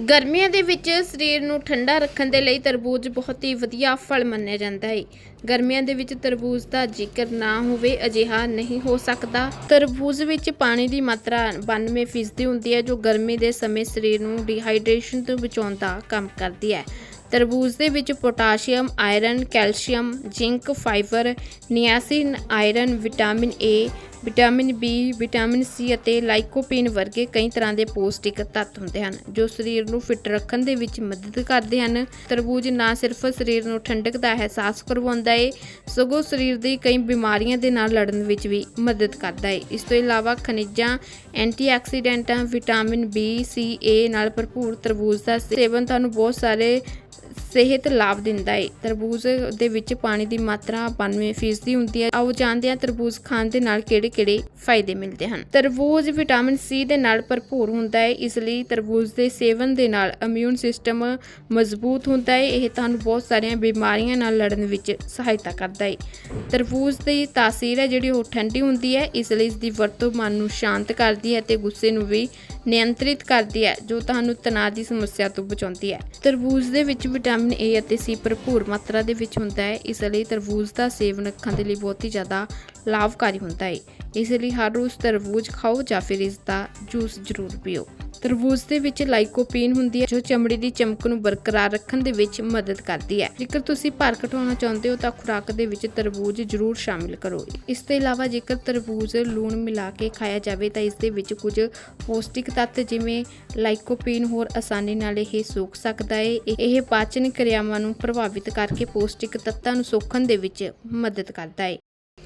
ਗਰਮੀਆਂ ਦੇ ਵਿੱਚ ਸਰੀਰ ਨੂੰ ਠੰਡਾ ਰੱਖਣ ਦੇ ਲਈ ਤਰਬੂਜ ਬਹੁਤ ਹੀ ਵਧੀਆ ਫਲ ਮੰਨਿਆ ਜਾਂਦਾ ਹੈ। ਗਰਮੀਆਂ ਦੇ ਵਿੱਚ ਤਰਬੂਜ ਦਾ ਜ਼ਿਕਰ ਨਾ ਹੋਵੇ, ਅਜਿਹਾ ਨਹੀਂ ਹੋ ਸਕਦਾ। ਤਰਬੂਜ ਵਿੱਚ ਪਾਣੀ ਦੀ ਮਾਤਰਾ 92% ਹੁੰਦੀ ਹੈ, ਜੋ ਗਰਮੀ ਦੇ ਸਮੇਂ ਸਰੀਰ ਨੂੰ ਡੀਹਾਈਡਰੇਸ਼ਨ ਤੋਂ ਬਚਾਉਣ ਦਾ ਕੰਮ ਕਰਦੀ ਹੈ। ਤਰਬੂਜ ਦੇ ਵਿੱਚ potassium, iron, calcium, zinc, fibre, niacin, iron, vitamin A vitamin B vitamin C ਅਤੇ ਲਾਈਕੋਪੀਨ ਵਰਗੇ ਕਈ ਤਰ੍ਹਾਂ ਦੇ ਪੌਸ਼ਟਿਕ ਤੱਤ ਹੁੰਦੇ ਹਨ, ਜੋ ਸਰੀਰ ਨੂੰ ਫਿੱਟ ਰੱਖਣ ਦੇ ਵਿੱਚ ਮਦਦ ਕਰਦੇ ਹਨ। ਤਰਬੂਜ ਨਾ ਸਿਰਫ ਸਰੀਰ ਨੂੰ ਠੰਡਕ ਦਾ ਅਹਿਸਾਸ ਕਰਵਾਉਂਦਾ ਏ, ਸਗੋਂ ਸਰੀਰ ਦੀ ਕਈ ਬਿਮਾਰੀਆਂ ਦੇ ਨਾਲ ਲੜਨ ਵਿੱਚ ਵੀ ਮਦਦ ਕਰਦਾ ਏ। ਇਸ ਤੋਂ ਇਲਾਵਾ ਖਣਿਜਾਂ, ਐਂਟੀਆਕਸੀਡੈਂਟਾਂ, ਵਿਟਾਮਿਨ ਬੀ ਸੀ ਏ ਨਾਲ ਭਰਪੂਰ ਤਰਬੂਜ ਦਾ ਸੇਵਨ ਤੁਹਾਨੂੰ ਬਹੁਤ ਸਾਰੇ ਸਿਹਤ ਲਾਭ ਦਿੰਦਾ ਹੈ ਤਰਬੂਜ ਦੇ ਵਿੱਚ ਪਾਣੀ ਦੀ ਮਾਤਰਾ 92% ਹੁੰਦੀ ਹੈ। ਆਓ ਜਾਣਦੇ ਹਾਂ ਤਰਬੂਜ ਖਾਣ ਦੇ ਨਾਲ ਕਿਹੜੇ-ਕਿਹੜੇ ਫਾਇਦੇ ਮਿਲਦੇ ਹਨ। ਤਰਬੂਜ ਵਿਟਾਮਿਨ ਸੀ ਦੇ ਨਾਲ ਭਰਪੂਰ ਹੁੰਦਾ ਹੈ ਇਸ ਲਈ ਤਰਬੂਜ ਦੇ ਸੇਵਨ ਦੇ ਨਾਲ ਇਮਿਊਨ ਸਿਸਟਮ ਮਜ਼ਬੂਤ ਹੁੰਦਾ ਹੈ ਇਹ ਤੁਹਾਨੂੰ ਬਹੁਤ ਸਾਰੀਆਂ ਬਿਮਾਰੀਆਂ ਨਾਲ ਲੜਨ ਵਿੱਚ ਸਹਾਇਤਾ ਕਰਦਾ ਹੈ ਤਰਬੂਜ ਦੀ ਤਾਸੀਰ ਹੈ ਜਿਹੜੀ ਉਹ ਠੰਡੀ ਹੁੰਦੀ ਹੈ, ਇਸ ਲਈ ਇਸ ਦੀ ਵਰਤੋਂ ਮਨ ਨੂੰ ਸ਼ਾਂਤ ਕਰਦੀ ਹੈ ਤੇ ਗੁੱਸੇ ਨੂੰ ਵੀ ਨਿਯੰਤਰਿਤ ਕਰਦੀ ਹੈ, ਜੋ ਤੁਹਾਨੂੰ ਤਣਾਅ ਦੀ ਸਮੱਸਿਆ ਤੋਂ ਬਚਾਉਂਦੀ ਹੈ। ਤਰਬੂਜ ਦੇ ਵਿੱਚ ਵਿਟਾਮਿਨ ਏ ਅਤੇ ਸੀ ਭਰਪੂਰ ਮਾਤਰਾ ਦੇ ਵਿੱਚ ਹੁੰਦਾ ਹੈ। ਇਸ ਲਈ ਤਰਬੂਜ ਦਾ ਸੇਵਨ ਅੱਖਾਂ ਦੇ ਲਈ ਬਹੁਤ ਹੀ ਜ਼ਿਆਦਾ ਲਾਭਕਾਰੀ ਹੁੰਦਾ ਹੈ। ਇਸ ਲਈ ਹਰ ਰੋਜ਼ ਤਰਬੂਜ ਖਾਓ ਜਾਂ ਫਿਰ ਇਸ ਦਾ ਜੂਸ ਜ਼ਰੂਰ ਪੀਓ। ਤਰਬੂਜ ਦੇ ਵਿੱਚ ਲਾਈਕੋਪੀਨ ਹੁੰਦੀ ਹੈ, ਜੋ ਚਮੜੀ ਦੀ ਚਮਕ ਨੂੰ ਬਰਕਰਾਰ ਰੱਖਣ ਦੇ ਵਿੱਚ ਮਦਦ ਕਰਦੀ ਹੈ। ਜੇਕਰ ਤੁਸੀਂ ਭਾਰ ਘਟਾਉਣਾ ਚਾਹੁੰਦੇ ਹੋ, ਤਾਂ ਖੁਰਾਕ ਦੇ ਵਿੱਚ ਤਰਬੂਜ ਜ਼ਰੂਰ ਸ਼ਾਮਿਲ ਕਰੋ। ਇਸ ਤੋਂ ਇਲਾਵਾ ਜੇਕਰ ਤਰਬੂਜ ਲੂਣ ਮਿਲਾ ਕੇ ਖਾਇਆ ਜਾਵੇ, ਤਾਂ ਇਸ ਦੇ ਵਿੱਚ ਕੁਝ ਪੌਸ਼ਟਿਕ ਤੱਤ ਜਿਵੇਂ ਲਾਈਕੋਪੀਨ ਹੋਰ ਆਸਾਨੀ ਨਾਲ ਇਹ ਸੋਖ ਸਕਦਾ ਹੈ। ਇਹ- ਪਾਚਨ ਕਿਰਿਆਵਾਂ ਨੂੰ ਪ੍ਰਭਾਵਿਤ ਕਰਕੇ ਪੌਸ਼ਟਿਕ ਤੱਤਾਂ ਨੂੰ ਸੋਖਣ ਦੇ ਵਿੱਚ ਮਦਦ ਕਰਦਾ ਹੈ।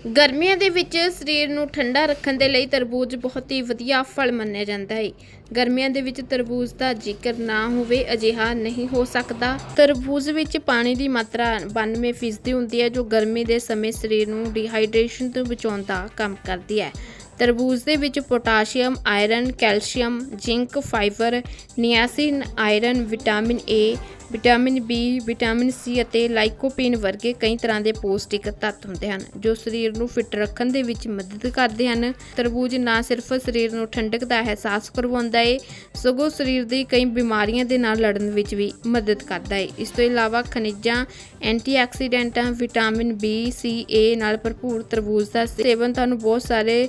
ਗਰਮੀਆਂ ਦੇ ਵਿੱਚ ਸਰੀਰ ਨੂੰ ਠੰਡਾ ਰੱਖਣ ਦੇ ਲਈ ਤਰਬੂਜ ਬਹੁਤ ਹੀ ਵਧੀਆ ਫਲ ਮੰਨਿਆ ਜਾਂਦਾ ਹੈ। ਗਰਮੀਆਂ ਦੇ ਵਿੱਚ ਤਰਬੂਜ ਦਾ ਜ਼ਿਕਰ ਨਾ ਹੋਵੇ, ਅਜਿਹਾ ਨਹੀਂ ਹੋ ਸਕਦਾ। ਤਰਬੂਜ ਵਿੱਚ ਪਾਣੀ ਦੀ ਮਾਤਰਾ 92% ਹੁੰਦੀ ਹੈ, ਜੋ ਗਰਮੀ ਦੇ ਸਮੇਂ ਸਰੀਰ ਨੂੰ ਡੀਹਾਈਡਰੇਸ਼ਨ ਤੋਂ ਬਚਾਉਣ ਦਾ ਕੰਮ ਕਰਦੀ ਹੈ। ਤਰਬੂਜ ਦੇ ਵਿੱਚ potassium, iron, calcium, zinc, fibre, niacin, iron, vitamin A vitamin B vitamin C ਅਤੇ ਲਾਈਕੋਪੀਨ ਵਰਗੇ ਕਈ ਤਰ੍ਹਾਂ ਦੇ ਪੌਸ਼ਟਿਕ ਤੱਤ ਹੁੰਦੇ ਹਨ, ਜੋ ਸਰੀਰ ਨੂੰ ਫਿੱਟ ਰੱਖਣ ਦੇ ਵਿੱਚ ਮਦਦ ਕਰਦੇ ਹਨ। ਤਰਬੂਜ ਨਾ ਸਿਰਫ ਸਰੀਰ ਨੂੰ ਠੰਡਕ ਦਾ ਅਹਿਸਾਸ ਕਰਵਾਉਂਦਾ ਏ, ਸਗੋਂ ਸਰੀਰ ਦੀ ਕਈ ਬਿਮਾਰੀਆਂ ਦੇ ਨਾਲ ਲੜਨ ਵਿੱਚ ਵੀ ਮਦਦ ਕਰਦਾ ਏ। ਇਸ ਤੋਂ ਇਲਾਵਾ ਖਣਿਜਾਂ, ਐਂਟੀਆਕਸੀਡੈਂਟਾਂ, ਵਿਟਾਮਿਨ ਬੀ ਸੀ ਏ ਨਾਲ ਭਰਪੂਰ ਤਰਬੂਜ ਦਾ ਸੇਵਨ ਤੁਹਾਨੂੰ ਬਹੁਤ ਸਾਰੇ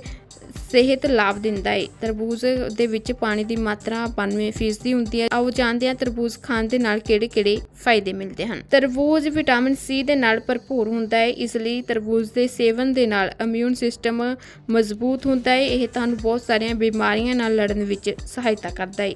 ਸਿਹਤ ਲਾਭ ਦਿੰਦਾ ਹੈ ਤਰਬੂਜ ਦੇ ਵਿੱਚ ਪਾਣੀ ਦੀ ਮਾਤਰਾ 92% ਹੁੰਦੀ ਹੈ। ਆਓ ਜਾਣਦੇ ਹਾਂ ਤਰਬੂਜ ਖਾਣ ਦੇ ਨਾਲ ਕਿਹੜੇ-ਕਿਹੜੇ ਫਾਇਦੇ ਮਿਲਦੇ ਹਨ। ਤਰਬੂਜ ਵਿਟਾਮਿਨ ਸੀ ਦੇ ਨਾਲ ਭਰਪੂਰ ਹੁੰਦਾ ਹੈ ਇਸ ਲਈ ਤਰਬੂਜ ਦੇ ਸੇਵਨ ਦੇ ਨਾਲ ਇਮਿਊਨ ਸਿਸਟਮ ਮਜ਼ਬੂਤ ਹੁੰਦਾ ਹੈ ਇਹ ਤੁਹਾਨੂੰ ਬਹੁਤ ਸਾਰੀਆਂ ਬਿਮਾਰੀਆਂ ਨਾਲ ਲੜਨ ਵਿੱਚ ਸਹਾਇਤਾ ਕਰਦਾ ਹੈ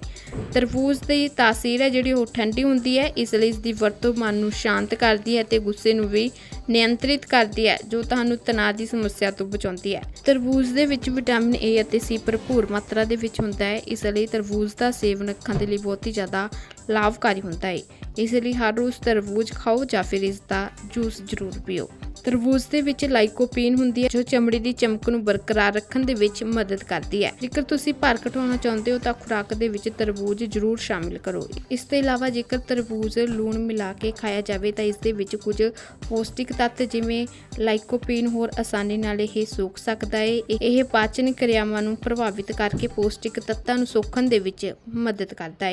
ਤਰਬੂਜ ਦੀ ਤਾਸੀਰ ਹੈ ਜਿਹੜੀ ਉਹ ਠੰਡੀ ਹੁੰਦੀ ਹੈ, ਇਸ ਲਈ ਇਸ ਦੀ ਵਰਤੋਂ ਮਨ ਨੂੰ ਸ਼ਾਂਤ ਕਰਦੀ ਹੈ ਤੇ ਗੁੱਸੇ ਨੂੰ ਵੀ ਨਿਯੰਤਰਿਤ ਕਰਦੀ ਹੈ, ਜੋ ਤੁਹਾਨੂੰ ਤਣਾਅ ਦੀ ਸਮੱਸਿਆ ਤੋਂ ਬਚਾਉਂਦੀ ਹੈ। ਤਰਬੂਜ ਦੇ ਵਿੱਚ ਵਿਟਾਮਿਨ ਏ ਅਤੇ ਸੀ ਭਰਪੂਰ ਮਾਤਰਾ ਦੇ ਵਿੱਚ ਹੁੰਦਾ ਹੈ। ਇਸ ਲਈ ਤਰਬੂਜ ਦਾ ਸੇਵਨ ਅੱਖਾਂ ਦੇ ਲਈ ਬਹੁਤ ਹੀ ਜ਼ਿਆਦਾ ਲਾਭਕਾਰੀ ਹੁੰਦਾ ਹੈ। ਇਸ ਲਈ ਹਰ ਰੋਜ਼ ਤਰਬੂਜ ਖਾਓ ਜਾਂ ਫਿਰ ਇਸ ਦਾ ਜੂਸ ਜ਼ਰੂਰ ਪੀਓ। ਤਰਬੂਜ ਦੇ ਵਿੱਚ ਲਾਈਕੋਪੀਨ ਹੁੰਦੀ ਹੈ, ਜੋ ਚਮੜੀ ਦੀ ਚਮਕ ਨੂੰ ਬਰਕਰਾਰ ਰੱਖਣ ਦੇ ਵਿੱਚ ਮਦਦ ਕਰਦੀ ਹੈ। ਜੇਕਰ ਤੁਸੀਂ ਭਾਰ ਘਟਾਉਣਾ ਚਾਹੁੰਦੇ ਹੋ, ਤਾਂ ਖੁਰਾਕ ਦੇ ਵਿੱਚ ਤਰਬੂਜ ਜ਼ਰੂਰ ਸ਼ਾਮਿਲ ਕਰੋ। ਇਸ ਤੋਂ ਇਲਾਵਾ ਜੇਕਰ ਤਰਬੂਜ ਲੂਣ ਮਿਲਾ ਕੇ ਖਾਇਆ ਜਾਵੇ, ਤਾਂ ਇਸ ਦੇ ਵਿੱਚ ਕੁਝ ਪੌਸ਼ਟਿਕ ਤੱਤ ਜਿਵੇਂ ਲਾਈਕੋਪੀਨ ਹੋਰ ਆਸਾਨੀ ਨਾਲ ਇਹ ਸੋਖ ਸਕਦਾ ਹੈ। ਇਹ- ਇਹ ਪਾਚਨ ਕਿਰਿਆਵਾਂ ਨੂੰ ਪ੍ਰਭਾਵਿਤ ਕਰਕੇ ਪੌਸ਼ਟਿਕ ਤੱਤਾਂ ਨੂੰ ਸੋਖਣ ਦੇ ਵਿੱਚ ਮਦਦ ਕਰਦਾ ਹੈ।